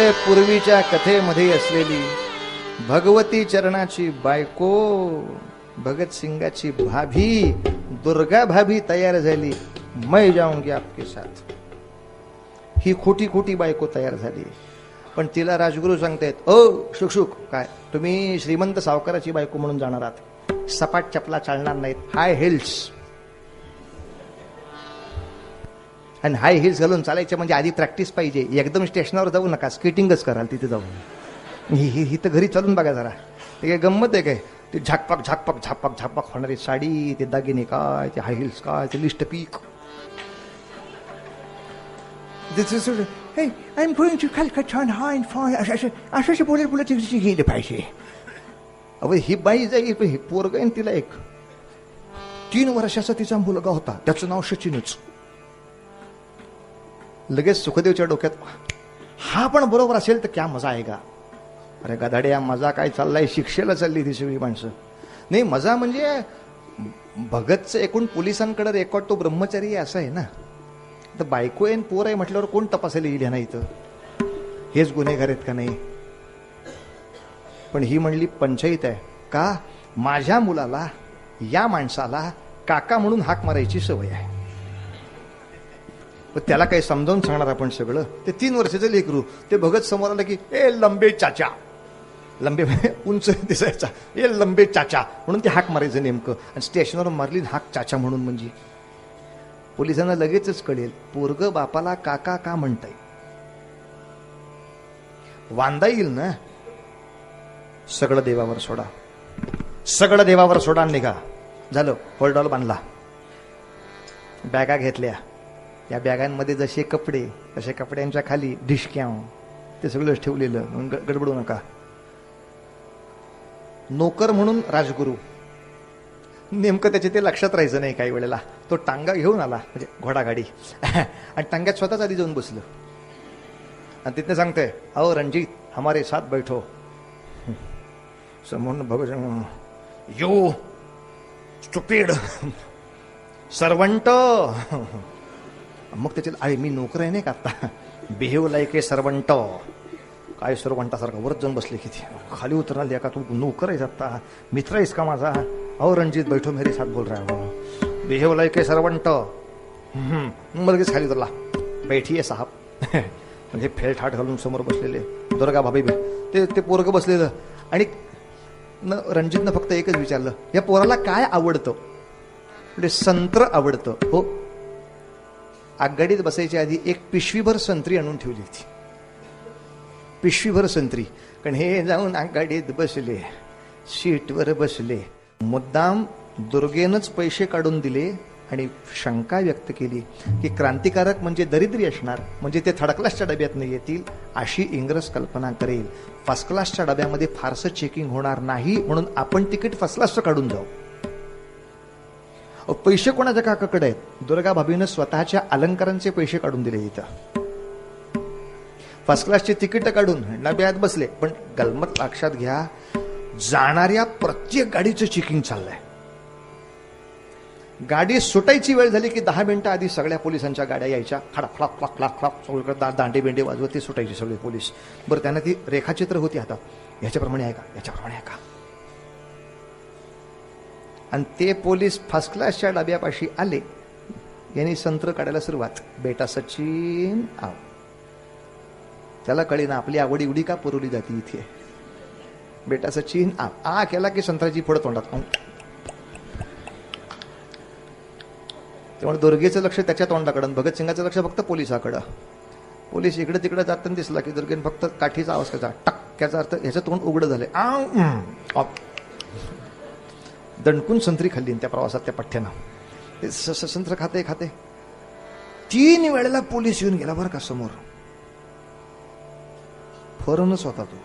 अरे पूर्वीच्या कथेमध्ये असलेली भगवती चरणाची बायको भगतसिंगाची भाभी दुर्गा भाभी तयार झाली. मै जाऊंगी आपके साथ. ही खोटी खोटी बायको तयार झाली. पण तिला राजगुरू सांगतायत ओ शुकशुक काय? तुम्ही श्रीमंत सावकाराची बायको म्हणून जाणार आहात. सपाट चपला चालणार नाहीत. हाय हिल्स आणि हाय हिल्स घालून चालायचे म्हणजे आधी प्रॅक्टिस पाहिजे. एकदम स्टेशनावर जाऊ नका स्केटिंगच कराल तिथे जाऊन. ही ही तर घरी चालून बघा जरा. ते काय गंमत आहे काय? ते झाकपाक झाकपाक झाकपाक झाकपाक होणारी साडी ते दागिने काय ते हाय हिल्स काय ते लिस्ट पीक. असं बोलत बोलत गेले पाहिजे. ही बाई जाईल पण ही पोरग तिला एक. तीन वर्षाचा तिचा मुलगा होता. त्याचं नाव सचिनच. लगेच सुखदेवच्या डोक्यात हा पण बरोबर असेल तर क्या मजा आहे का अरे गधाड्या मजा काय चाललाय? शिक्षेला चालली ती सगळी माणसं. नाही मजा म्हणजे भगतचं एकूण पोलिसांकडे रेकॉर्ड तो ब्रह्मचारी असं आहे ना? तर बायको आहे पोर आहे म्हटल्यावर कोण तपासायला येईल ह्या ना इथं? हेच गुन्हेगार आहेत का नाही? पण ही म्हणली पंचायत आहे. का? माझ्या मुलाला या माणसाला काका म्हणून हाक मारायची सवय आहे. पण त्याला काही समजावून सांगणार आपण सगळं. ते तीन वर्षाचं लेकरू ते भगत समोर आलं की ए लंबे चाचा. लंबे म्हणजे उंच दिसायचा. ए लंबे चाचा. म्हणून ते हाक मारायचं नेमकं. आणि स्टेशनवर मारली हाक चाचा म्हणून म्हणजे. पोलिसांना लगेचच कळेल पोरग बापाला काका का म्हणताय? वांदा येईल ना? सगळं देवावर सोडा. सगळं देवावर सोडा आणि निघा. झालं होल्डॉल बांधला. बॅगा घेतल्या. या बॅगांमध्ये जसे कपडे तसे कपड्यांच्या खाली ढिशक्या ते सगळं ठेवलेलं. म्हणून ग- गडबडू नका. नोकर म्हणून राजगुरू. नेमकं त्याचे ते लक्षात राहायचं नाही काही वेळेला. तो टांगा घेऊन आला म्हणजे घोडागाडी. आणि टांग्यात स्वतःच आधी जाऊन बसलं. आणि तिथनं सांगतंय अहो रणजित हमारे साथ बैठो. समोर भगत यो स्टुपीड सर्वंट. मग त्याच्यात अरे मी नोकर आहे नाही का आत्ता बिहेव लाईक ए सर्वंट. काय सर्वंटासारखं वरच जाऊन बसले किती खाली उतरणार का तू नोकर आहेस आत्ता मित्र आहेस का माझा? अहो रणजित बैठो मेरे साथ बोल रहा हूँ. Behave like a servant. मग लगेच खाली उतरला. बैठी आहे साहेब. म्हणजे फेल ठाट घालून समोर बसलेले. दुर्गा भाभी ते ते पोरगं बसलेलं. आणि न रणजितनं फक्त एकच विचारलं या पोराला काय आवडतं? म्हणजे संत्र आवडतं. हो. आगगाडीत बसायच्या आधी एक पिशवीभर संत्री आणून ठेवली होती. पिशवीभर संत्री. कारण हे जाऊन आगगाडीत बसले. सीटवर बसले. मुद्दाम दुर्गेनच पैसे काढून दिले आणि शंका व्यक्त केली की क्रांतिकारक म्हणजे दरिद्री असणार म्हणजे ते थर्ड क्लासच्या डब्यात येतील अशी इंग्रज कल्पना करेल. फर्स्ट क्लासच्या डब्यामध्ये फारसं चेकिंग होणार नाही म्हणून आपण तिकीट फर्स्ट क्लासचं काढून जाऊ. पैसे कोणाच्या काकाकडे आहेत? दुर्गा भाभीनं स्वतःच्या अलंकारांचे पैसे काढून दिले इथं. फर्स्ट क्लासची तिकीट काढून डब्यात बसले. पण गलमत लक्षात घ्या जाणाऱ्या प्रत्येक गाडीचं चेकिंग चाललंय. गाडी सुटायची वेळ झाली की दहा मिनिटं आधी सगळ्या पोलिसांच्या गाड्या यायच्या. खडा खडाक खडाक खडाक खडाक सगळीकडे दा दांडे बिंडे वाजवत ते सुटायचे सगळे पोलीस. बरं त्यांना ती रेखाचित्र होती आता. ह्याच्याप्रमाणे आहे का? याच्याप्रमाणे आहे का? आणि ते पोलीस फर्स्ट क्लासच्या डब्यापाशी आले. यांनी संत्र काढायला सुरुवात. बेटा सचिन आव. त्याला कळे ना आपली आवडी उडी का पुरवली जाते इथे. बेटा सचिन आ आ केला की संत्राची फळ तोंडात. त्यामुळे दुर्गेचं लक्ष त्याच्या तोंडाकडं भगतसिंगाचं लक्ष फक्त पोलिसाकडं. पोलीस इकडे तिकडे जाताना दिसला की दुर्गेन फक्त काठीचा आवाज करायचा टक्क्याचा अर्थ ह्याचं तोंड उघडं आव, उम, ऑप. दणकून संत्री खाल्ली त्या प्रवासात त्या पठ्ठ्यानं. ते संत्र खाते खाते तीन वेळेला पोलीस येऊन गेला बरं का समोर. फॉरनच होता तो.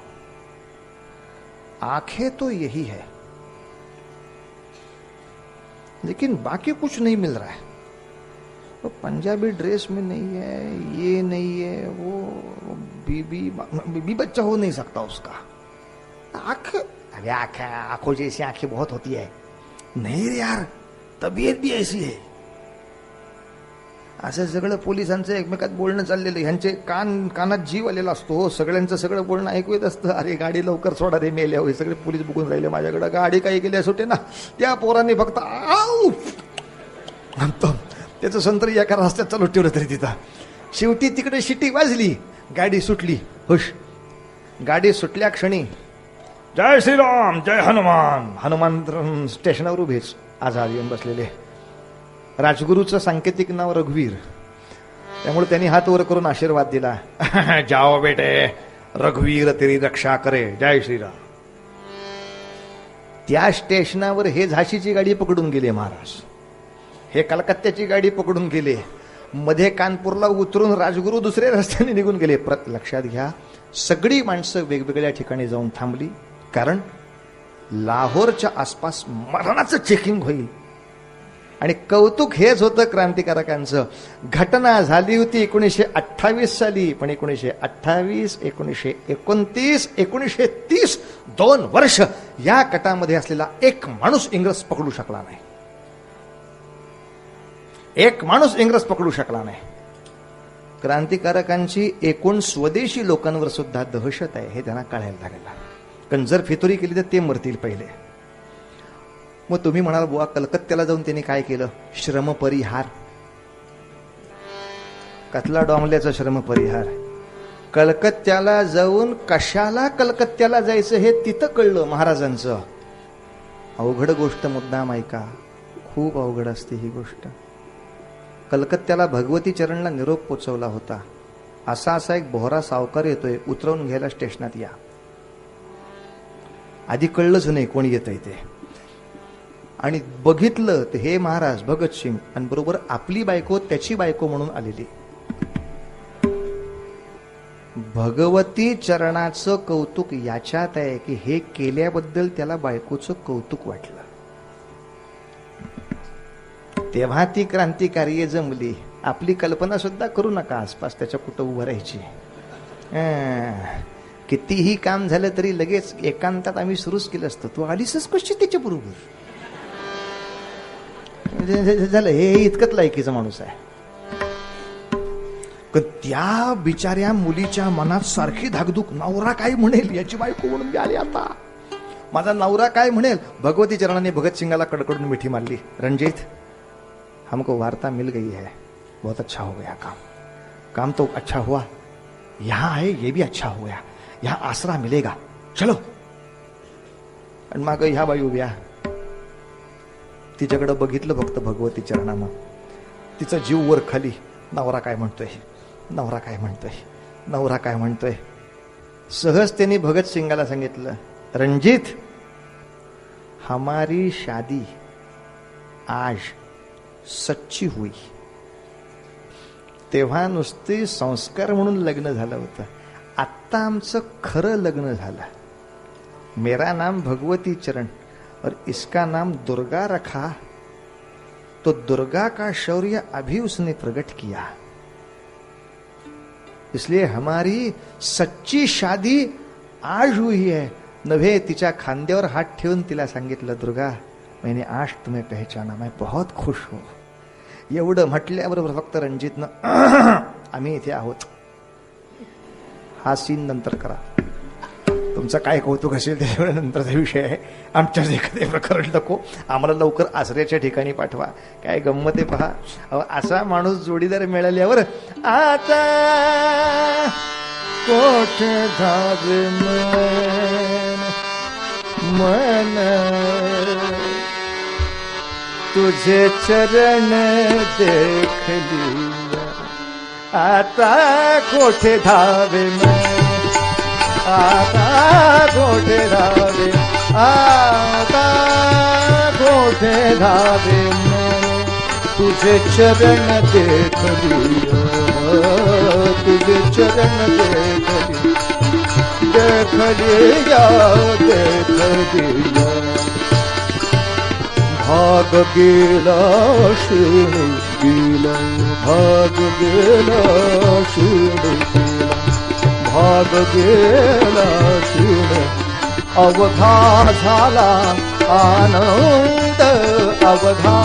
आँखें तो यही है. लेकिन बाकी कुछ नहीं मिल रहा है. वो पंजाबी ड्रेस में नहीं है, ये नहीं है वो बीबी बीबी बच्चा हो नहीं सकता उसका. आँख, अरे आँखें, आँखों जैसी आँखें बहुत होती है. नाही रे यार तब्येत बी ऐसी आहे असं सगळं पोलिसांचं एकमेकात बोलणं चाललेलं ह्यांचे कान कानात जीव आलेला असतो हो. सगळ्यांचं सगळं बोलणं ऐकू येत असतं. अरे गाडी लवकर सोडा रे मेल्या होय सगळे पोलीस बघून राहिले माझ्याकडं. गाडी काही गेल्या सुटे ना त्या पोरांनी फक्त आऊ! त्याचं संत्र एका रस्त्यात चालू ठेवलं तरी तिथं. शेवटी तिकडे शिटी वाजली गाडी सुटली हुश. गाडी सुटल्या क्षणी जय श्रीराम जय हनुमान. हनुमान तर स्टेशनावर उभेच आझाद येऊन बसलेले राजगुरूचं सांकेतिक नाव रघुवीर. त्यामुळे त्यांनी हात वर करून आशीर्वाद दिला. जाओ बेटे रघुवीर तेरी रक्षा करे. जय श्रीराम. त्या स्टेशनावर हे झाशीची गाडी पकडून गेले महाराज. हे कलकत्त्याची गाडी पकडून गेले. मध्ये कानपूरला उतरून राजगुरू दुसऱ्या रस्त्याने निघून गेले. प्रत लक्षात घ्या सगळी माणसं वेगवेगळ्या ठिकाणी जाऊन थांबली. कारण लाहोरच्या आसपास मरणाचं चेकिंग होईल. आणि कौतुक हेच होतं क्रांतिकारकांचं. घटना झाली होती एकोणीसशे अठ्ठावीस साली पण एकोणीसशे अठ्ठावीस एकोणीसशे एकोणतीस एकोणीसशे तीस दोन वर्ष या कटामध्ये असलेला एक माणूस इंग्रज पकडू शकला नाही. एक माणूस इंग्रज पकडू शकला नाही. क्रांतिकारकांची एकूण स्वदेशी लोकांवर सुद्धा दहशत आहे हे त्यांना कळायला लागेल. कारण जर फितुरी केली तर ते मरतील पहिले. मग तुम्ही म्हणाल बुवा कलकत्त्याला जाऊन त्यांनी काय केलं? श्रम परिहार कथला श्रम परिहार कलकत्त्याला जाऊन कशाला कलकत्त्याला जायचं हे तिथं कळलं महाराजांचं. अवघड गोष्ट मुद्दाम ऐका. खूप अवघड असते ही गोष्ट. कलकत्त्याला भगवती चरणला निरोप पोचवला होता. असा असा एक बोहरा सावकार येतोय. उतरवून घ्यायला स्टेशनात या. आधी कळलंच नाही कोण येत आहे ते. आणि बघितलं तर हे महाराज भगतसिंग आणि बरोबर आपली बायको त्याची बायको म्हणून आलेली. भगवती चरणाचं कौतुक याच्यात आहे की हे केल्याबद्दल त्याला बायकोचं कौतुक वाटलं. तेव्हा ती क्रांतिकार्य जमली. आपली कल्पना सुद्धा करू नका आसपास त्याच्या कुठं उभं राहायची. अं, कितीही काम झालं तरी लगेच एकांतात आम्ही सुरूच केलं असतं. तू आलीसच कशी त्याच्या बरोबर? म्हणजे झालं. हे इतकंच लायकीचा माणूस आहे. त्या बिचाऱ्या मुलीच्या मनात सारखी धाकधूक नवरा काय म्हणेल? याची बायको म्हणून मी आली आता. माझा नवरा काय म्हणेल? भगवती चरणाने भगतसिंगाला कडकडून मिठी मारली. रणजित हमको वार्ता मिल गई है. बहुत अच्छा हो गया काम. काम तो अच्छा हुआ. यहाँ है ये भी अच्छा हो गया. यहाँ आसरा मिलेगा। चलो। आणि माग ह्या बाई उभ्या तिच्याकडं बघितलं फक्त भगवती चरणानं तिचा जीव वर खाली. नवरा काय म्हणतोय? नवरा काय म्हणतोय? नवरा काय म्हणतोय? सहज त्यांनी भगतसिंगाला सांगितलं रणजित हमारी शादी आज सच्ची हुई. तेव्हा नुसती संस्कार म्हणून लग्न झालं होतं. आत्ता आमचं खरं लग्न झालं. मेरा नाम भगवती चरण और इसका नाम दुर्गा रखा. तो दुर्गा का शौर्य अभी उसने प्रकट किया. इसलिए हमारी सच्ची शादी आज हुई है। नव्हे तिच्या खांद्यावर हात ठेवून तिला सांगितलं दुर्गा मैंने आज तुम्हें पहचाना मैं बहुत खुश हो. एवढं म्हटल्याबरोबर फक्त रणजितनं आम्ही इथे आहोत. हा सीन नंतर करा. तुमचं काय कौतुक असेल त्याच्यामुळे नंतरचा विषय आहे. आमच्याच एखादे प्रकरण नको. आम्हाला लवकर आसऱ्याच्या ठिकाणी पाठवा. काय गंमत आहे पहा. अहो, असा माणूस जोडीदार मिळाल्यावर आता कोठ मन तुझे चरण देख आता कोठे धावे मैं? आता कोठे धावे? आता कोठे धावे मैं? तुझे चरण देख लिया तुझे चरण देख लिया देख लिया देख लिया। भाग गेला शिणू गेला भाग गेला शिणू गेला भाग गेला शिण अवघा झाला आनंद अवघा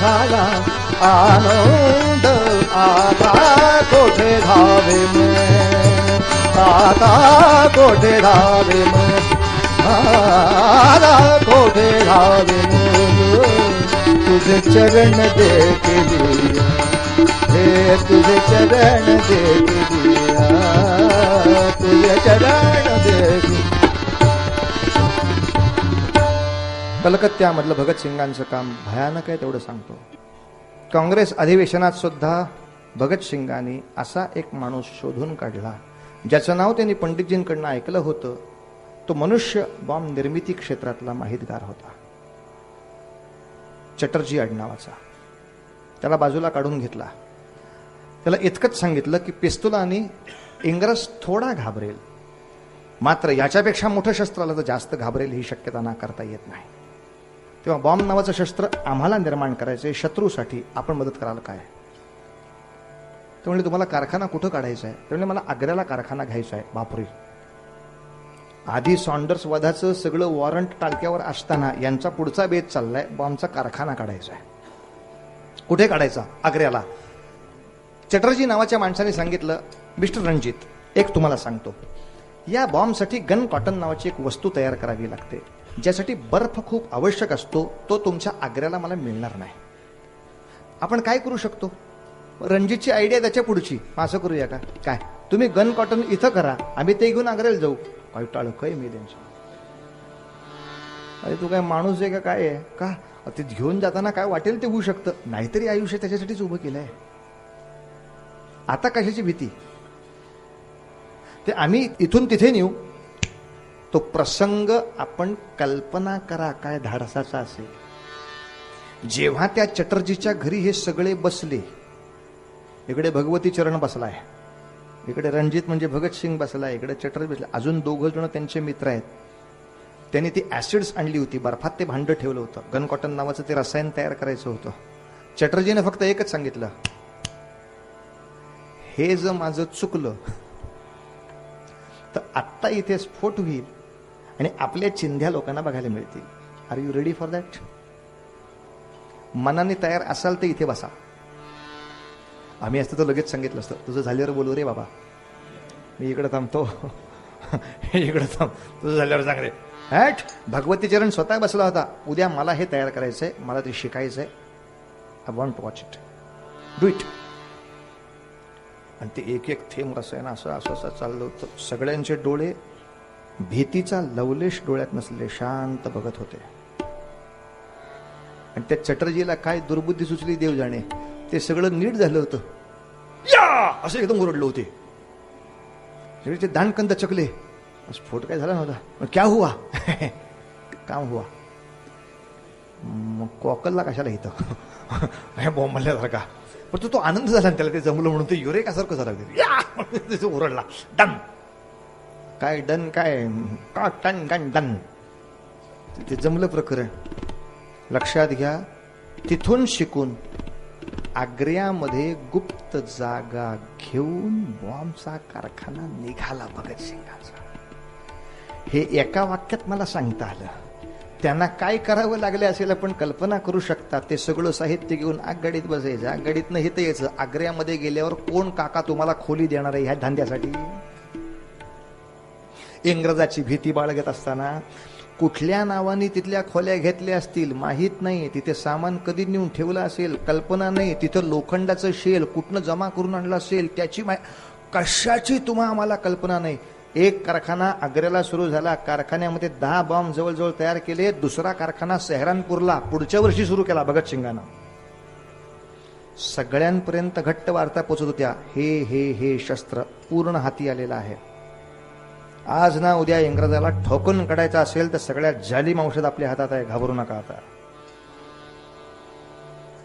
झाला आनंद आता कोठे धावे मैं आता कोठे धावे मैं आता कोठे धावे मैं तुझे चरण दे हे तुझे चरण दे तुझे चरण दे कलकत्त्यामधलं भगतसिंगांचं काम भयानक आहे तेवढं सांगतो. काँग्रेस अधिवेशनात सुद्धा भगतसिंगांनी असा एक माणूस शोधून काढला ज्याचं नाव त्यांनी पंडितजींकडनं ऐकलं होतं. तो मनुष्य बॉम्ब निर्मिती क्षेत्रातला माहितगार होता. चटर्जी आडनावाचा त्याला बाजूला काढून घेतला. त्याला इतकंच सांगितलं की पिस्तुलाने इंग्रज थोडा घाबरेल. मात्र याच्यापेक्षा मोठं शस्त्र आलं तर जास्त घाबरेल ही शक्यता नाकारता येत नाही. तेव्हा बॉम्ब नावाचं शस्त्र आम्हाला निर्माण करायचंय शत्रूसाठी आपण मदत कराल काय? ते म्हणजे तुम्हाला कारखाना कुठं काढायचा आहे ते म्हणजे मला आग्र्याला कारखाना घ्यायचा आहे बापुरी आधी सॉन्डर्स वधाचं सगळं वॉरंट टाळक्यावर असताना यांचा पुढचा बेत चाललाय बॉम्बचा कारखाना काढायचा आहे कुठे काढायचा? आग्र्याला. चटर्जी नावाच्या माणसाने सांगितलं मिस्टर रणजित एक तुम्हाला सांगतो. या बॉम्बसाठी गन कॉटन नावाची एक वस्तू तयार करावी लागते. ज्यासाठी बर्फ खूप आवश्यक असतो तो तुमच्या आग्र्याला मला मिळणार नाही. आपण काय करू शकतो? रणजितची आयडिया त्याच्या पुढची. असं करूया का? काय? तुम्ही गन कॉटन इथं करा आम्ही ते घेऊन आग्र्याला जाऊ. काय टाळ मी त्यांच्या अरे तू काय माणूस आहे का काय आहे? का? ते घेऊन जाताना काय वाटेल ते होऊ शकतं. नाहीतरी आयुष्य त्याच्यासाठीच उभं केलंय. आता कशाची भीती? ते आम्ही इथून तिथे नेऊ. तो प्रसंग आपण कल्पना करा काय धाडसाचा असेल. जेव्हा त्या चटर्जीच्या घरी हे सगळे बसले इकडे भगवती चरण बसलाय. इकडे रणजित म्हणजे भगतसिंग बसला इकडे चटर्जी बसला. अजून दोघं जण त्यांचे मित्र आहेत. त्यांनी ती ऍसिड्स आणली होती बर्फात ते भांडं ठेवलं होतं. गन कॉटन नावाचं ते रसायन तयार करायचं होतं. चटर्जीने फक्त एकच सांगितलं हे जर माझं चुकलं तर आत्ता इथे स्फोट होईल आणि आपल्या चिंध्या लोकांना बघायला मिळतील. Are you ready for that मनाने तयार असाल तर इथे बसा. आम्ही असतं तर लगेच सांगितलं असतं तुझं झाल्यावर बोलू रे बाबा. मी इकडं थांबतो. इकडं थांब तुझं झाल्यावर सांग रे. हॅट भगवती चरण स्वतः बसला होता. उद्या मला हे तयार करायचंय मला ते शिकायचंय. I want watch it do it आणि ते एक एक थेंब अस आहे ना असं असं असं चाललं होतं. सगळ्यांचे डोळे भीतीचा लवलेश डोळ्यात नसले शांत बघत होते. आणि त्या चटर्जीला काय दुर्बुद्धी सुचली देव जाणे. ते सगळं नीट झालं होतं. या! असं एकदम ओरडलं होते. सगळे ते दानकंद चकले. स्फोट काय झाला नव्हता. मग क्या हुआ? काम हुआ. मग कोकलला कशाला इथं? हे बॉम्ब म्हणल्यासारखा पण तो तो आनंद झाला त्याला ते जमलं म्हणून. ते युरे सारखं झालं. या! त्याचं ओरडला. डन. काय डन काय? का टन डन डन. ते जमलं प्रकरण. लक्षात घ्या. तिथून शिकून आग्र्यामध्ये गुप्त जागा घेऊन बॉम्बचा कारखाना निघाला भगतसिंगाचा हे एका वाक्यात मला सांगता आलं. त्यांना काय करावं लागले असेल आपण कल्पना करू शकता. ते सगळं साहित्य घेऊन आगगाडीत बसायचं. आगगाडीतनं तर यायचं. आग्र्यामध्ये गेल्यावर कोण काका तुम्हाला खोली देणार आहे ह्या धंद्यासाठी? इंग्रजाची भीती बाळगत असताना कुठल्या नावाने तिथल्या खोल्या घेतल्या असतील माहीत नाही. तिथे सामान कधी नेऊन ठेवलं असेल कल्पना नाही. तिथं लोखंडाचं शेल कुठनं जमा करून आणलं असेल त्याची मा कशाची तुम्हा आम्हाला कल्पना नाही. एक कारखाना आग्र्याला सुरू झाला. कारखान्यामध्ये दहा बॉम्ब जवळजवळ तयार केले. दुसरा कारखाना सेहरानपूरला पुढच्या वर्षी सुरू केला भगतसिंगानं सगळ्यांपर्यंत घट्ट वार्ता पोचत होत्या. हे हे हे शस्त्र पूर्ण हाती आलेलं आहे. आज ना उद्या इंग्रजाला ठोकून काढायचं असेल तर सगळ्यात जालीम औषध आपल्या हातात आहे. घाबरू नका आता.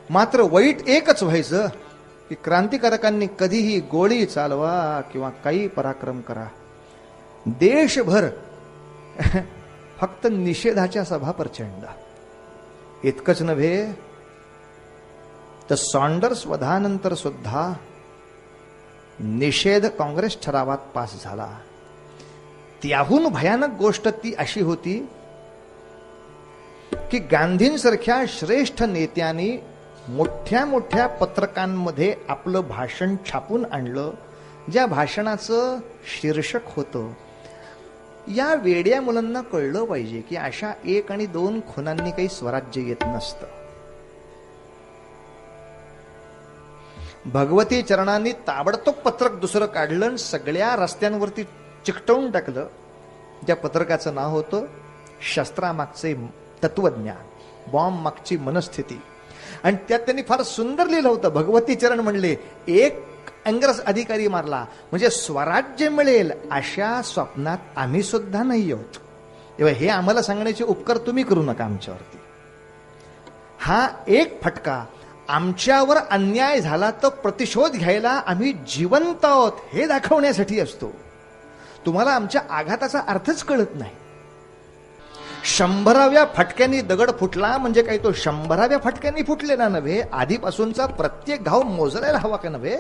मात्र वाईट एकच व्हायचं की क्रांतिकारकांनी कधीही गोळी चालवा किंवा काही पराक्रम करा. देशभर फक्त निषेधाच्या सभा प्रचंड. इतकंच नव्हे तर सॉन्डर्स वधानंतर सुद्धा निषेध काँग्रेस ठरावात पास झाला. त्याहून भयानक गोष्ट ती अशी होती की गांधींसारख्या श्रेष्ठ नेत्यांनी मोठ्या मोठ्या पत्रकांमध्ये आपलं भाषण छापून आणलं ज्या भाषणाचं शीर्षक होतं. या वेड्या मुलांना कळलं पाहिजे की अशा एक आणि दोन खुनांनी काही स्वराज्य येत नसतं. भगवती चरणांनी ताबडतोब पत्रक दुसरं काढलं आणि सगळ्या रस्त्यांवरती चिकटवून टाकलं. त्या पत्रकाचं नाव होतं शस्त्रामागचे तत्वज्ञान बॉम्ब मागची मनस्थिती. आणि त्यात त्यांनी फार सुंदर लिहिलं होतं. भगवती चरण म्हणले एक अंग्रज अधिकारी मारला म्हणजे स्वराज्य मिळेल अशा स्वप्नात आम्ही सुद्धा नाही आहोत. तेव्हा हे आम्हाला सांगण्याचे उपकार तुम्ही करू नका आमच्यावरती. हा एक फटका. आमच्यावर अन्याय झाला तर प्रतिशोध घ्यायला आम्ही जिवंत आहोत हे दाखवण्यासाठी असतो. तुम्हाला आमच्या आघाताचा अर्थच कळत नाही. शंभराव्या फटक्यांनी दगड फुटला म्हणजे काही तो शंभराव्या फटक्यांनी फुटलेला नव्हे? आधीपासूनचा प्रत्येक घाव मोजरायला हवा का नव्हे?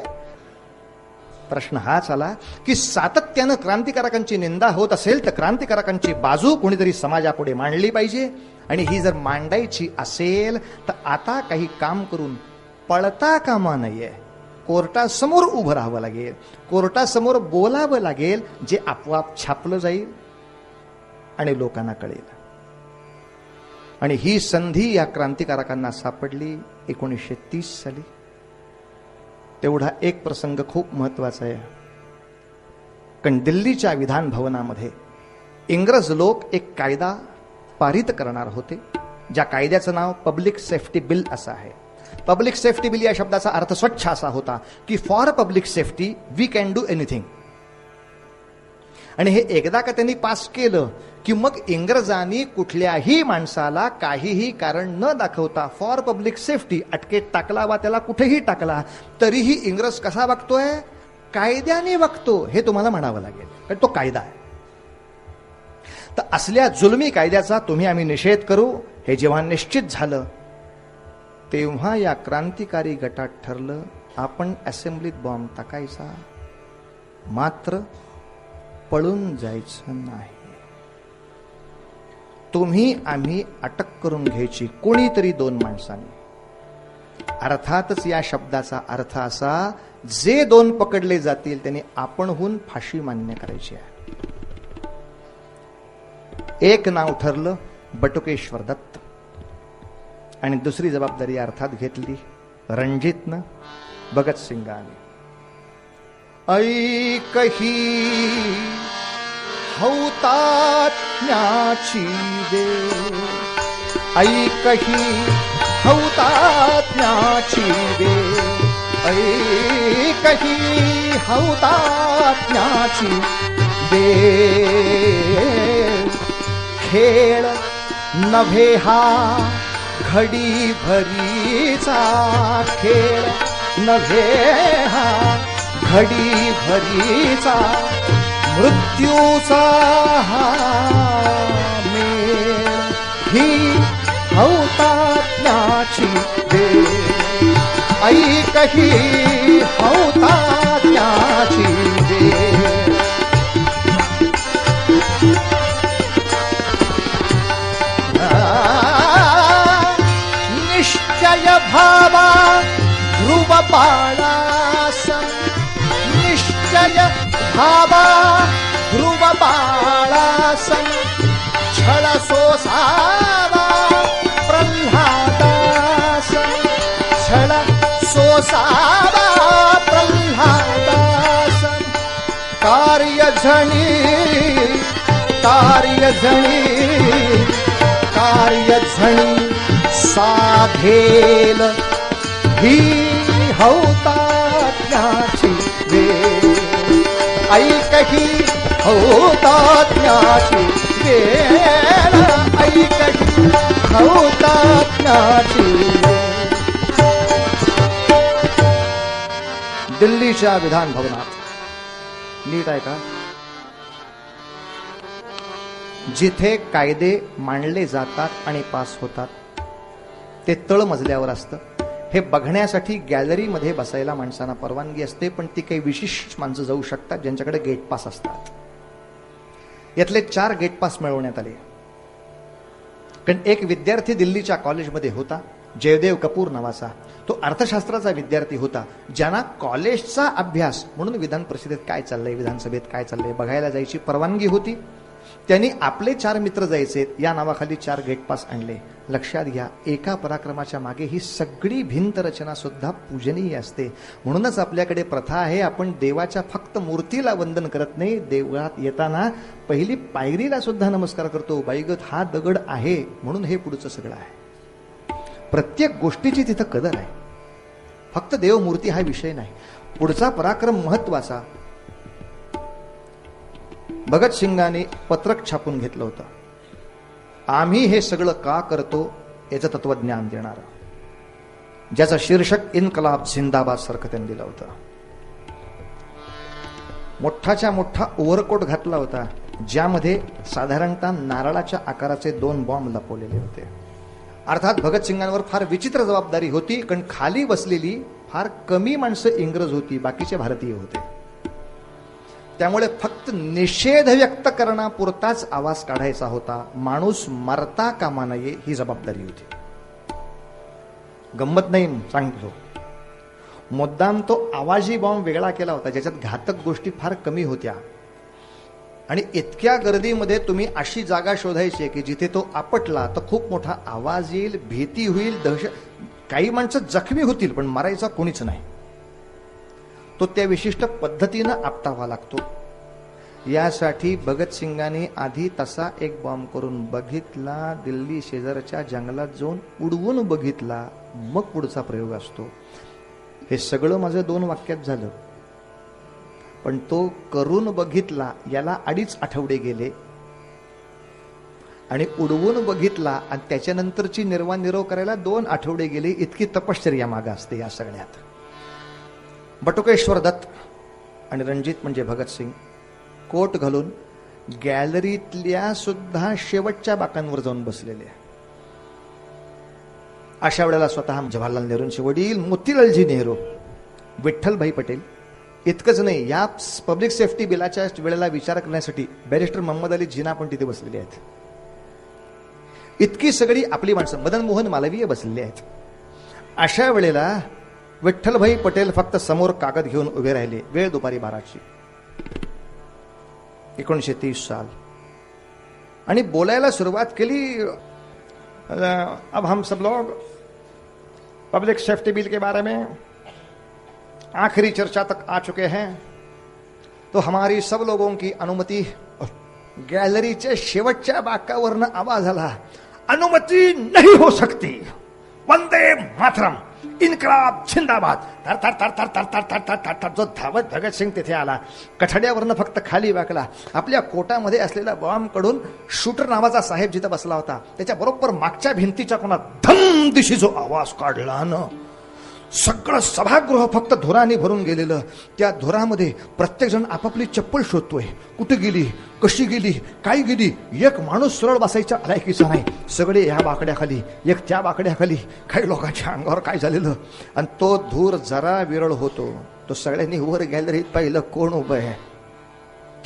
प्रश्न हाच आला की सातत्यानं क्रांतिकारकांची निंदा होत असेल तर क्रांतिकारकांची बाजू कोणीतरी समाजापुढे मांडली पाहिजे. आणि ही जर मांडायची असेल तर आता काही काम करून पळता कामा नये. कोर्टासमोर उभं राहावं लागेल. कोर्टासमोर बोलावं लागेल जे आपोआप छापलं जाईल आणि लोकांना कळेल. आणि ही संधी या क्रांतिकारकांना सापडली एकोणीसशे तीस साली. तेवढा एक प्रसंग खूप महत्त्वाचा आहे. कारण दिल्लीच्या विधान भवनामध्ये इंग्रज लोक एक कायदा पारित करणार होते ज्या कायद्याचं नाव पब्लिक सेफ्टी बिल असं आहे. पब्लिक सेफ्टी बिल या शब्दाचा अर्थ स्वच्छ असा होता की for public safety we can do anything आणि हे एकदा का त्यांनी पास केलं की मग इंग्रजांनी कुठल्याही माणसाला काहीही कारण न दाखवता फॉर पब्लिक सेफ्टी अटकेत टाकला वा त्याला कुठेही टाकला तरीही इंग्रज कसा वागतोय? कायद्याने वागतो हे तुम्हाला म्हणावं लागेल. कारण तो कायदा आहे. तर असल्या जुलमी कायद्याचा तुम्ही आम्ही निषेध करू हे जेव्हा निश्चित झालं तेव्हा या क्रांतिकारी गटात ठरलं आपण असेंब्लीत बॉम्ब टाकायचा. मात्र पळून जायचं नाही. तुम्ही आम्ही अटक करून घ्यायची कोणीतरी दोन माणसांनी. अर्थातच या शब्दाचा अर्थ असा जे दोन पकडले जातील त्यांनी आपणहून फाशी मान्य करायची आहे. एक नाव ठरलं बटुकेश्वर दत्त. आणि दुसरी जबाबदारी अर्थात घेतली रणजितनं भगतसिंगाने ऐकही हौतात्म्याची वेळ ऐकही हौतात्म्याची वेळ ऐकही हौतात्म्याची दे. खेळ नव्हे हा घडी भरीचा खेळ नव्हे हा. घडी भरीचा मृत्यूचा हा मेळ. ही हौतात्म्याची वेळ. ऐकही हौतात्म्याची वेळ. भावा ध्रुवपालास निश्चय भावा ध्रुवपालास छल सोषारा प्रह्हादास छल सोषारा प्रह्हादासन् कार्यझणी कार्यझणी कार्यझणी साधेल. ही कार्य झणी कार्य झणी साधेल ही हौतात्म्याची वेळ. ऐक ही वेळ. ऐकही दिल्लीच्या विधान भवनात नीट आहे का? जिथे कायदे मांडले जातात आणि पास होतात ते तळ मजल्यावर असतं. हे बघण्यासाठी गॅलरीमध्ये बसायला माणसांना परवानगी असते पण ती काही विशिष्ट माणसं जाऊ शकतात ज्यांच्याकडे गेट पास असतात. यातले चार गेट पास मिळवण्यात आले. कारण एक विद्यार्थी दिल्लीच्या कॉलेजमध्ये होता जयदेव कपूर नावाचा. तो अर्थशास्त्राचा विद्यार्थी होता ज्यांना कॉलेजचा अभ्यास म्हणून विधान परिषदेत काय चाललंय विधानसभेत काय चाललंय बघायला जायची परवानगी होती. त्यांनी आपले चार मित्र जायचे या नावाखाली चार गेटपास आणले. लक्षात घ्या एका पराक्रमाच्या मागे ही सगळी भिंत रचना सुद्धा पूजनीय असते. म्हणूनच आपल्याकडे प्रथा आहे आपण देवाच्या फक्त मूर्तीला वंदन करत नाही देवळात येताना पहिली पायरीला सुद्धा नमस्कार करतो बाईगत हा दगड आहे म्हणून हे पुढचं सगळं आहे. प्रत्येक गोष्टीची तिथं कदर आहे. फक्त देवमूर्ती हा विषय नाही. पुढचा पराक्रम महत्त्वाचा. भगतसिंगाने पत्रक छापून घेतलं होतं. आम्ही हे सगळं का करतो याचं तत्वज्ञान देणार. ज्याचं शीर्षक इन्कलाब सिंदाबाद सारखं त्यांनी दिलं होतं. मोठाच्या मोठा ओव्हरकोट घातला होता ज्यामध्ये साधारणतः नारळाच्या आकाराचे दोन बॉम्ब लपवलेले होते. अर्थात भगतसिंगांवर फार विचित्र जबाबदारी होती कारण खाली बसलेली फार कमी माणसं इंग्रज होती बाकीचे भारतीय होते. त्यामुळे फक्त निषेध व्यक्त करण्यापुरताच आवाज काढायचा होता. माणूस मरता कामा नये ही जबाबदारी होती. गंमत नाही सांगतो. मुद्दाम तो आवाजी बॉम्ब वेगळा केला होता ज्याच्यात घातक गोष्टी फार कमी होत्या. आणि इतक्या गर्दीमध्ये तुम्ही अशी जागा शोधायची की जिथे तो आपटला तर खूप मोठा आवाज येईल भीती होईल दहशत काही माणसं जखमी होतील पण मरायचा कोणीच नाही. तो त्या विशिष्ट पद्धतीनं आपटावा लागतो. यासाठी भगतसिंगाने आधी तसा एक बॉम्ब करून बघितला दिल्ली शेजारच्या जंगलात जाऊन उडवून बघितला मग पुढचा प्रयोग असतो. हे सगळं माझं दोन वाक्यात झालं. पण तो करून बघितला याला अडीच आठवडे गेले. आणि उडवून बघितला आणि त्याच्यानंतरची निर्वाण निरोव करायला दोन आठवडे गेले इतकी तपश्चर्या मागा असते या सगळ्यात. बटुकेश्वर दत्त आणि रणजित म्हणजे भगतसिंग कोट घालून गॅलरीतल्या सुद्धा शेवटच्या बाकांवर जाऊन बसलेले अशा वेळेला स्वतः जवाहरलाल नेहरूंचे वडील मोतीलालजी नेहरू विठ्ठलभाई पटेल इतकंच नाही या पब्लिक सेफ्टी बिलाच्या वेळेला विचार करण्यासाठी बॅरिस्टर मोहम्मद अली जिना पण तिथे बसलेले आहेत. इतकी सगळी आपली माणसं मदन मोहन मालवीय बसलेले आहेत. अशा वेळेला विठ्ठलभाई पटेल फक्त समोर कागद घेऊन उभे राहिले. वेळ दुपारी बाराची. एकोणीशे तीस साल. आणि बोलायला सुरुवात केली अब हम सब लोग पब्लिक सेफ्टी बिल के बारे में. आखिरी चर्चा तक आ चुके हैं. तो हमारी सब लोगों की अनुमति गॅलरीच्या शेवटच्या बाकावरनं आवाज आला अनुमती नहीं हो सकती. वंदे मातरम. इन्कलाब छिंदाबाद. तर तर तर तर तर तर तर तर तर तर जो धावत भगतसिंग तिथे आला. कठड्यावरनं फक्त खाली वाकला. आपल्या कोटामध्ये असलेला बॉम्बकडून शूटर नावाचा साहेब जिथं बसला होता त्याच्या बरोबर मागच्या भिंतीच्या कोणा धम दिशी जो आवाज काढला ना. सगळं सभागृह फक्त धुराने भरून गेलेलं. त्या धुरामध्ये प्रत्येकजण आपापली चप्पल शोधतोय. कुठे गेली? कशी गेली? काय गेली? एक माणूस सरळ बसायच्या अलायकीचा नाही. सगळे ह्या बाकड्याखाली एक त्या बाकड्याखाली काही लोकांच्या अंगावर काय झालेलं? आणि तो धूर जरा विरळ होतो. तो सगळ्यांनी वर गॅलरीत पाहिलं कोण उभं आहे.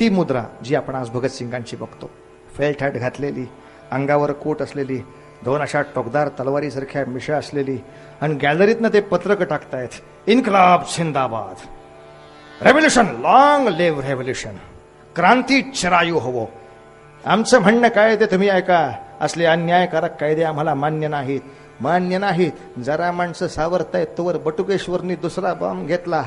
ती मुद्रा जी आपण आज भगतसिंगांची बघतो. फेल्ट हॅट घातलेली अंगावर कोट असलेली दोन अशा टोकदार तलवारीसारख्या मिशा असलेली आणि गॅलरीतनं ते पत्रक टाकतायत. इन्कलाब सिंदाबाद रेव्होल्युशन लॉंग लिव्ह रेव्होल्युशन क्रांती चिरायू हवो. आमचं म्हणणं काय ते तुम्ही ऐका. असले अन्यायकारक कायदे आम्हाला मान्य नाहीत. मान्य नाहीत. जरा माणसं सावरतायत तोवर बटुकेश्वरनी दुसरा बॉम्ब घेतला.